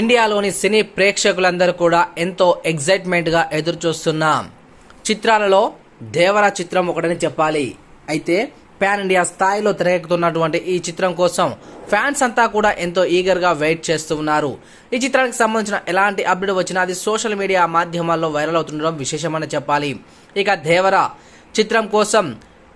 ఇండియాలోని సినీ ప్రేక్షకులందరూ కూడా ఎంతో ఎగ్జైట్మెంట్గా ఎదురుచూస్తున్న చిత్రాలలో దేవరా చిత్రం ఒకటని చెప్పాలి. అయితే పాన్ ఇండియా స్థాయిలో తెరకెక్కుతున్నటువంటి ఈ చిత్రం కోసం ఫ్యాన్స్ అంతా కూడా ఎంతో ఈగర్గా వెయిట్ చేస్తూ ఉన్నారు. ఈ చిత్రానికి సంబంధించిన ఎలాంటి అప్డేట్ వచ్చినా అది సోషల్ మీడియా మాధ్యమాల్లో వైరల్ అవుతుండడం విశేషమని చెప్పాలి. ఇక దేవరా చిత్రం కోసం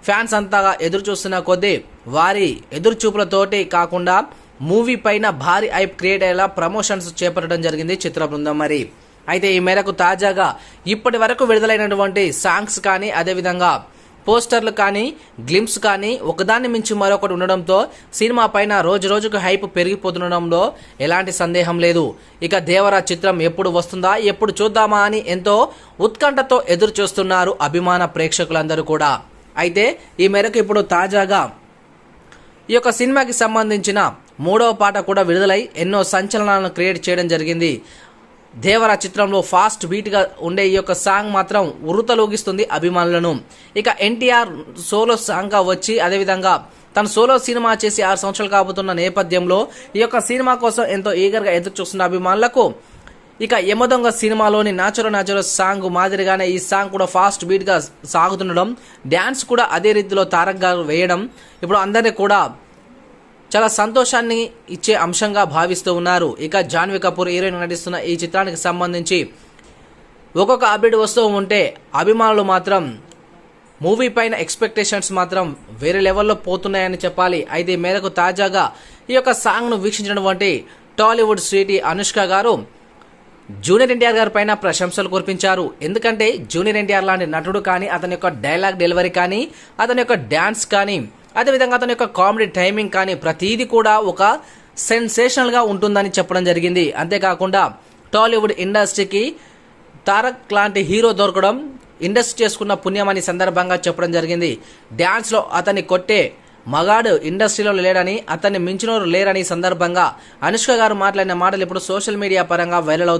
ఫ్యాన్స్ అంతగా ఎదురు చూస్తున్న కొద్దీ వారి ఎదురుచూపులతోటి కాకుండా మూవీ పైన భారీ హైప్ క్రియేట్ అయ్యేలా ప్రమోషన్స్ చేపట్టడం జరిగింది చిత్ర బృందం మరి. అయితే ఈ మేరకు తాజాగా ఇప్పటి వరకు విడుదలైనటువంటి సాంగ్స్ కానీ అదేవిధంగా పోస్టర్లు కానీ గ్లిమ్స్ కానీ ఒకదాన్ని మించి మరొకటి ఉండడంతో సినిమా పైన రోజు రోజుకు హైప్ పెరిగిపోతుండడంలో ఎలాంటి సందేహం లేదు. ఇక దేవరా చిత్రం ఎప్పుడు వస్తుందా ఎప్పుడు చూద్దామా అని ఎంతో ఉత్కంఠతో ఎదురు చూస్తున్నారు అభిమాన ప్రేక్షకులందరూ కూడా. అయితే ఈ మేరకు ఇప్పుడు తాజాగా ఈ యొక్క సినిమాకి సంబంధించిన మూడవ పాట కూడా విడుదలై ఎన్నో సంచలనాలను క్రియేట్ చేయడం జరిగింది. దేవర చిత్రంలో ఫాస్ట్ బీట్గా ఉండే ఈ యొక్క సాంగ్ మాత్రం ఉరుతలోగిస్తుంది అభిమానులను. ఇక ఎన్టీఆర్ సోలో సాంగ్గా వచ్చి అదేవిధంగా తను సోలో సినిమా చేసి ఆరు సంవత్సరాలు కాబోతున్న నేపథ్యంలో ఈ యొక్క సినిమా కోసం ఎంతో ఈగర్గా ఎదురు చూస్తున్న అభిమానులకు ఇక యమదొంగ సినిమాలోని నాచురల్ నాచురల్ సాంగ్ మాదిరిగానే ఈ సాంగ్ కూడా ఫాస్ట్ బీట్గా సాగుతుండడం డ్యాన్స్ కూడా అదే రీతిలో తారక్ గారు వేయడం. ఇప్పుడు అందరినీ కూడా చాలా సంతోషాన్ని ఇచ్చే అంశంగా భావిస్తూ ఉన్నారు. ఇక జాన్వీ కపూర్ హీరోయిన్ నటిస్తున్న ఈ చిత్రానికి సంబంధించి ఒక్కొక్క అప్డేట్ వస్తూ ఉంటే అభిమానులు మాత్రం మూవీ పైన ఎక్స్పెక్టేషన్స్ మాత్రం వేరే లెవెల్లో పోతున్నాయని చెప్పాలి. అయితే మేరకు తాజాగా ఈ యొక్క సాంగ్ను వీక్షించినటువంటి టాలీవుడ్ స్వీటీ అనుష్క గారు జూనియర్ ఎన్టీఆర్ గారి పైన ప్రశంసలు కురిపించారు. ఎందుకంటే జూనియర్ ఎన్టీఆర్ లాంటి నటుడు కానీ అతని యొక్క డైలాగ్ డెలివరీ కానీ అతని యొక్క డ్యాన్స్ కానీ అదేవిధంగా అతని యొక్క కామెడీ టైమింగ్ కానీ ప్రతీది కూడా ఒక సెన్సేషనల్గా ఉంటుందని చెప్పడం జరిగింది. అంతేకాకుండా టాలీవుడ్ ఇండస్ట్రీకి తారక్ లాంటి హీరో దొరకడం ఇండస్ట్రీ చేసుకున్న పుణ్యమని సందర్భంగా చెప్పడం జరిగింది. డ్యాన్స్లో అతన్ని కొట్టే మగాడు ఇండస్ట్రీలో లేడని అతన్ని మించినోరు లేరని సందర్భంగా అనుష్క గారు మాట్లాడిన మాటలు ఇప్పుడు సోషల్ మీడియా పరంగా వైరల్ అవుతుంది